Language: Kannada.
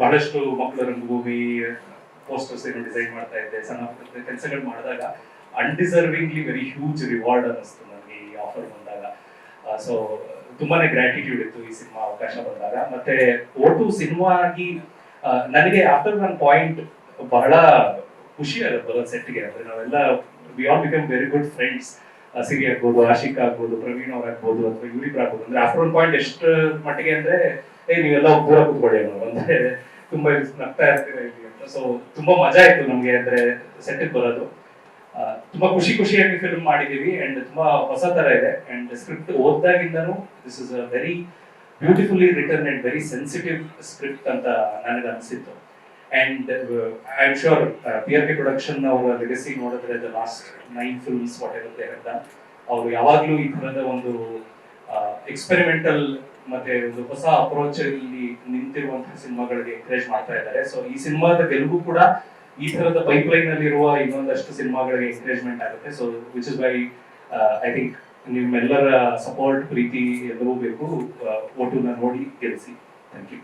ಬಹಳಷ್ಟು ಮಕ್ಕಳ ರಂಗಭೂಮಿ ಪೋಸ್ಟರ್ಸ್ ಏನು ಡಿಸೈನ್ ಮಾಡ್ತಾ ಇದ್ದೆ, ಸಣ್ಣ ಕೆಲಸಗಳು ಮಾಡಿದಾಗ ಅನ್ಡಿಸರ್ವಿಂಗ್ಲಿ ವೆರಿ ಹ್ಯೂಜ್ ರಿವಾರ್ಡ್ ಅನ್ನಿಸ್ತು ನನಗೆ ಈ ಆಫರ್ ಬಂದಾಗ. ಸೊ ತುಂಬಾನೇ ಗ್ರಾಟಿಟ್ಯೂಡ್ ಇತ್ತು ಈ ಸಿನಿಮಾ ಅವಕಾಶ ಬಂದಾಗ. ಮತ್ತೆ ಓಟು ಸಿನಿಮಾ ಆಗಿ ನನಗೆ ಆಫ್ಟರ್ ನನ್ನ ಪಾಯಿಂಟ್ ಬಹಳ ಖುಷಿ ಆಗುತ್ತೆ ಬರೋದು ಸೆಟ್ಗೆ ಅಂದ್ರೆ ನಾವೆಲ್ಲ we all become very good friends ಸಿರಿ ಆಗ್ಬೋದು, ಆಶಿಕ್ ಆಗ್ಬೋದು, ಪ್ರವೀಣ್ ಅವ್ರ ಆಗ್ಬೋದು ಅಥವಾ ಯೂರಿಬ್ರ ಆಗ್ಬೋದು. ಅಂದ್ರೆ ಆಫ್ಟರ್ ಒನ್ ಪಾಯಿಂಟ್ ಎಷ್ಟು ಮಟ್ಟಿಗೆ ಅಂದ್ರೆ ಏ ನೀವೆಲ್ಲ ದೂರ ಕೂತ್ಕೊಳ್ಳಿ ಅಂದ್ರೆ ತುಂಬಾ ನಗ್ತಾ ಇರ್ತೀರ ಇಲ್ಲಿ ಅಂತ. ಸೊ ತುಂಬಾ ಮಜಾ ಇತ್ತು ನಮ್ಗೆ ಅಂದ್ರೆ ಸೆಟ್ ಬರೋದು. ತುಂಬಾ ಖುಷಿ ಖುಷಿಯಾಗಿ ಫಿಲ್ಮ್ ಮಾಡಿದೀವಿ ಅಂಡ್ ತುಂಬಾ ಹೊಸ ತರ ಇದೆ. And script ಓದ್ದಾಗಿಂದನೂ this is a very beautifully written and very sensitive script ಅಂತ ನನಗೆ ಅನಿಸಿತ್ತು. And I am sure P R K production ಅವರ ಲೆಗಸಿ ನೋಡಿದ್ರೆ the last nine films whatever they have done ಅವರು ಯಾವಾಗಲೂ ಈ ತರದ ಒಂದು ಎಕ್ಸ್ಪೆರಿಮೆಂಟಲ್ ಮತ್ತೆ ಒಂದು ಹೊಸ ಅಪ್ರೋಚ್ ಇಲ್ಲಿ ನಿಂತಿರುವಂತಹ ಸಿನಿಮಾಗಳಿಗೆ ಎಂಕರೇಜ್ ಮಾಡ್ತಾ ಇದ್ದಾರೆ. ಸೊ ಈ ಸಿನಿಮಾದ ಗೆಲುವು ಕೂಡ ಈ ತರದ ಪೈಪ್ಲೈನ್ ಅಲ್ಲಿ ಇರುವ ಇನ್ನೊಂದಷ್ಟು ಸಿನಿಮಾಗಳಿಗೆ ಎಂಕರೇಜ್ಮೆಂಟ್ ಆಗುತ್ತೆ. So which is why I think ನಿಮ್ಮೆಲ್ಲರ ಸಪೋರ್ಟ್ ಪ್ರೀತಿ ಎಲ್ಲವೂ ಬೇಕು. ಒಟ್ಟು ನೋಡಿ ಗೆಲ್ಲಿಸಿ ಥ್ಯಾಂಕ್ ಯು